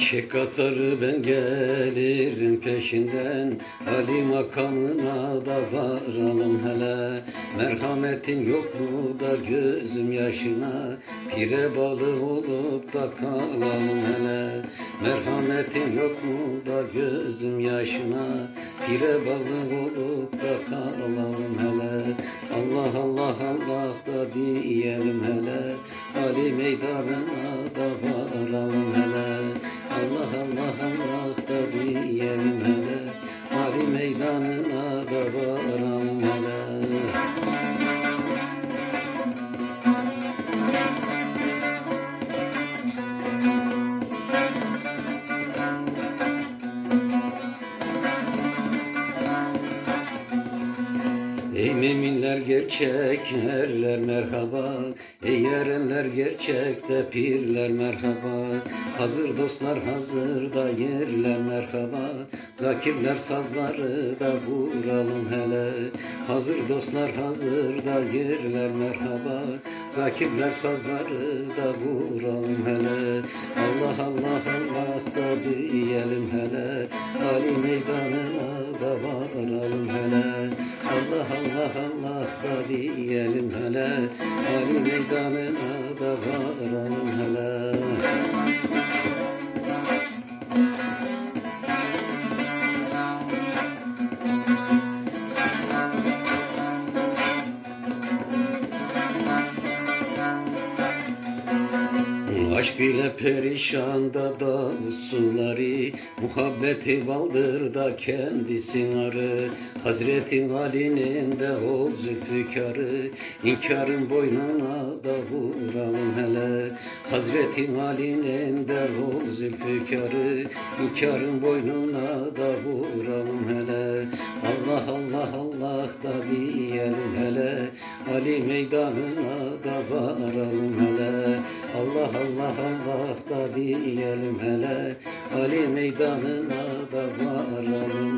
Çek atarı ben gelirim peşinden Ali makamına da varalım hele. Merhametin yok mu da gözüm yaşına? Pire balı olup da kalalım hele. Merhametin yok mu da gözüm yaşına? Pire balı olup da kalalım hele. Allah Allah Allah da diyelim hele. Ali meydanına da varalım Ali meydanına da varalım Ey müminler gerçek erler merhaba. Ey erenler gerçekte pirler merhaba. Hazır dostlar hazır da yerler merhaba. Zakirler sazları da vuralım hele. Hazır dostlar hazır da yerler merhaba. Zakirler sazları da vuralım hele. Allah Allah Allah da diyelim hele. Ali meydanına Allah da diyelim hele Ali meydanına da varalım hele Aşk ile perişan da da suları Muhabbeti baldır da kendisin arı Hazretin Ali'nin de ol zülfükarı İnkarın boynuna da vuralım hele. Hazretin Ali'nin de ol zülfükarı İnkarın boynuna da vuralım hele. Allah Allah Allah da diyelim hele Ali meydanına da varalım hele Allah Allah da diyelim hele Ali meydanına da varalım